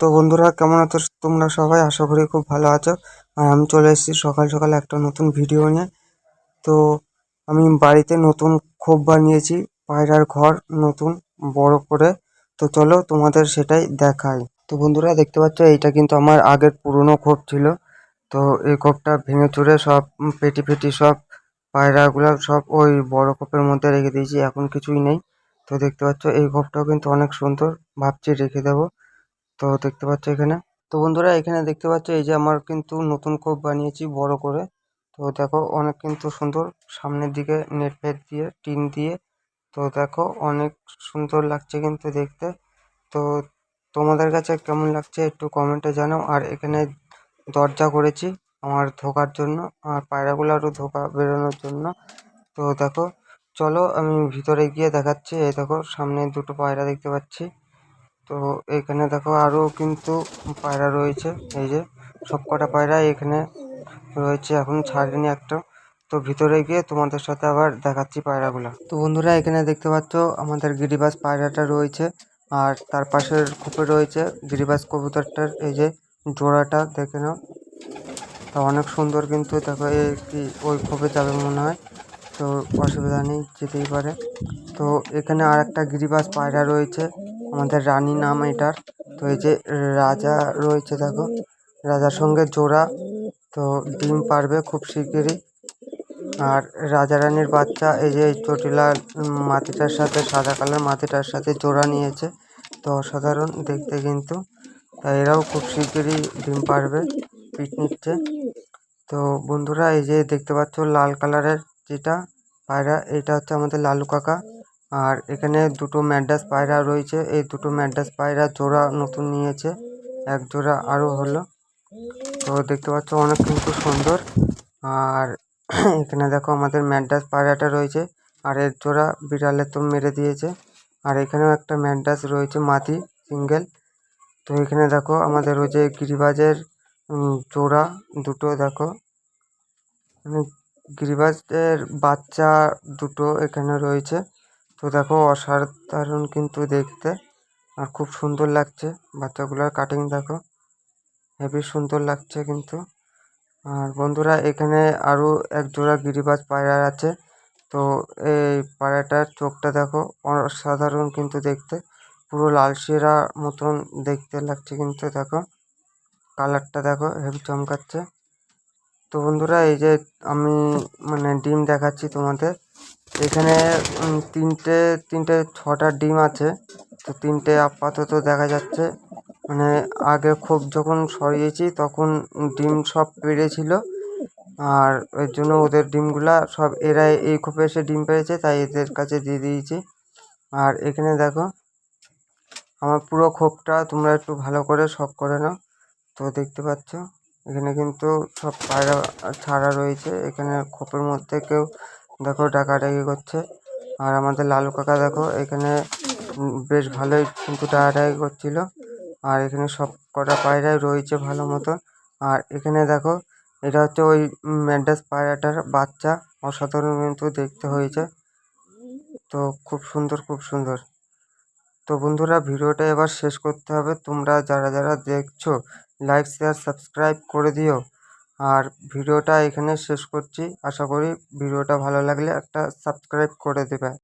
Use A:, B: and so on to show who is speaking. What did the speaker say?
A: তো বন্ধুরা, কেমন আছো তোমরা সবাই? আশা করি খুব ভালো আছো। আর আমি চলে এসেছি সকাল সকাল একটা নতুন ভিডিও নিয়ে। তো আমি বাড়িতে নতুন খোপ বানিয়েছি, পায়রার ঘর নতুন, বড় করে। তো চলো তোমাদের সেটাই দেখাই। তো বন্ধুরা, দেখতে পাচ্ছ, এইটা কিন্তু আমার আগের পুরনো খোপ ছিল। তো এই খোপটা ভেঙে চুরে সব পেটি পেটি সব পায়রাগুলো সব ওই বড় খোপের মধ্যে রেখে দিয়েছি, এখন কিছুই নেই। তো দেখতে পাচ্ছ, এই খোপটাও কিন্তু অনেক সুন্দর, ভাবছি রেখে দেবো। তো দেখতে পাচ্ছ এখানে। তো বন্ধুরা, এখানে দেখতে পাচ্ছ এই যে আমার কিন্তু নতুন কোপ বানিয়েছি বড় করে। তো দেখো, অনেক কিন্তু সুন্দর সামনের দিকে নেট ফেট দিয়ে, টিন দিয়ে। তো দেখো, অনেক সুন্দর লাগছে কিন্তু দেখতে। তো তোমাদের কাছে কেমন লাগছে একটু কমেন্টে জানাও। আর এখানে দরজা করেছি আমার ধোকার জন্য, আর পায়রাগুলো আরও ধোকা বেরোনোর জন্য। তো দেখো, চলো আমি ভিতরে গিয়ে দেখাচ্ছি। এই দেখো, সামনে দুটো পায়রা দেখতে পাচ্ছি। তো এখানে দেখো আরও কিন্তু পায়রা রয়েছে। এই যে সব কটা পায়রা এখানে রয়েছে। এখন ছাড়েনি একটা। তো ভিতরে গিয়ে তোমাদের সাথে আবার দেখাচ্ছি পায়রাগুলো। তো বন্ধুরা, এখানে দেখতে পাচ্ছ আমাদের গিরিবাস পায়রাটা রয়েছে আর তার পাশের খোপে রয়েছে গিরিবাস কবুতরটার এই যে জোড়াটা, দেখে নাও। তা অনেক সুন্দর কিন্তু দেখো এই কি ওই খোপে যাবে মনে হয়। তো অসুবিধা নেই, যেতেই পারে। তো এখানে আর একটা গিরিবাস পায়রা রয়েছে। আমাদের রানী নাম এটার। তো এই যে রাজা রয়েছে, দেখো। রাজার সঙ্গে জোড়া, তো ডিম পারবে খুব শিগগিরই। আর রাজা রানীর বাচ্চা, এই যে চটিলা মাটিটার সাথে, সাদা কালার মাটিটার সাথে জোড়া নিয়েছে। তো অসাধারণ দেখতে কিন্তু। তাই এরাও খুব শিগগিরই ডিম পারবে পিট নিচ্ছে। তো বন্ধুরা, এই যে দেখতে পাচ্ছ লাল কালারের যেটা, পায়রা, এটা হচ্ছে আমাদের লালু কাকা। আর এখানে দুটো ম্যাড্রাস পায়রা রয়েছে। এই দুটো ম্যাড্রাস পায়রা জোড়া নতুন নিয়েছে। এক জোড়া আরও হলো। তো দেখতে পাচ্ছ অনেক কিন্তু সুন্দর। আর এখানে দেখো আমাদের ম্যাড্রাস পায়রাটা রয়েছে। আর এক জোড়া বিড়ালে তো মেরে দিয়েছে। আর এখানেও একটা ম্যাড্রাস রয়েছে মাদি সিঙ্গেল। তো এখানে দেখো আমাদের ওই যে গিরিবাজের জোড়া দুটো দেখো। মানে গিরিবাজের বাচ্চা দুটো এখানে রয়েছে। তো দেখো অসাধারণ কিন্তু দেখতে। আর খুব সুন্দর লাগছে। বাচ্চাগুলোর কাটিং দেখো হেবি সুন্দর লাগছে কিন্তু। আর বন্ধুরা, এখানে আরও এক জোড়া গিরিবাজ পায়রা আছে। তো এই পায়রাটার চোখটা দেখো, অসাধারণ কিন্তু দেখতে। পুরো লাল শিরা মতন দেখতে লাগছে কিন্তু দেখো। কালারটা দেখো হেভি চমকাচ্ছে। তো বন্ধুরা, এই যে আমি মানে ডিম দেখাচ্ছি তোমাদের। এখানে তিনটে তিনটে, ছটা ডিম আছে। তো তিনটে আপাতত দেখা যাচ্ছে। মানে আগে খোপ যখন সরিয়েছি তখন ডিম সব পেড়েছিল আর এর জন্য ওদের ডিমগুলা সব, এরা এই খোপে এসে ডিম পেড়েছে তাই এদের কাছে দিয়ে দিয়েছি। আর এখানে দেখো, আমার পুরো খোপটা তোমরা একটু ভালো করে শখ করে নাও। তো দেখতে পাচ্ছ, এখানে কিন্তু সব পায়রা ছাড়া রয়েছে। এখানে খোপের মধ্যে কেউ দেখো ডাকাডাকি করছে। আর আমাদের লালু কাকা দেখো, এখানে বেশ ভালোই কিন্তু ডাকাডাকি করছিল। আর এখানে সব কটা পায়রাই রয়েছে ভালো মতো আর এখানে দেখো, এটা হচ্ছে ওই ম্যাড্রাস পায়রাটার বাচ্চা, অসাধারণ কিন্তু দেখতে হয়েছে। তো খুব সুন্দর খুব সুন্দর। তো বন্ধুরা, ভিডিওটা এবার শেষ করতে হবে। তোমরা যারা যারা দেখছ, লাইক, শেয়ার, সাবস্ক্রাইব করে দিও। আর ভিডিওটা এখানে শেষ করছি। আশা করি ভিডিওটা ভালো লাগলে একটা সাবস্ক্রাইব করে দেবে।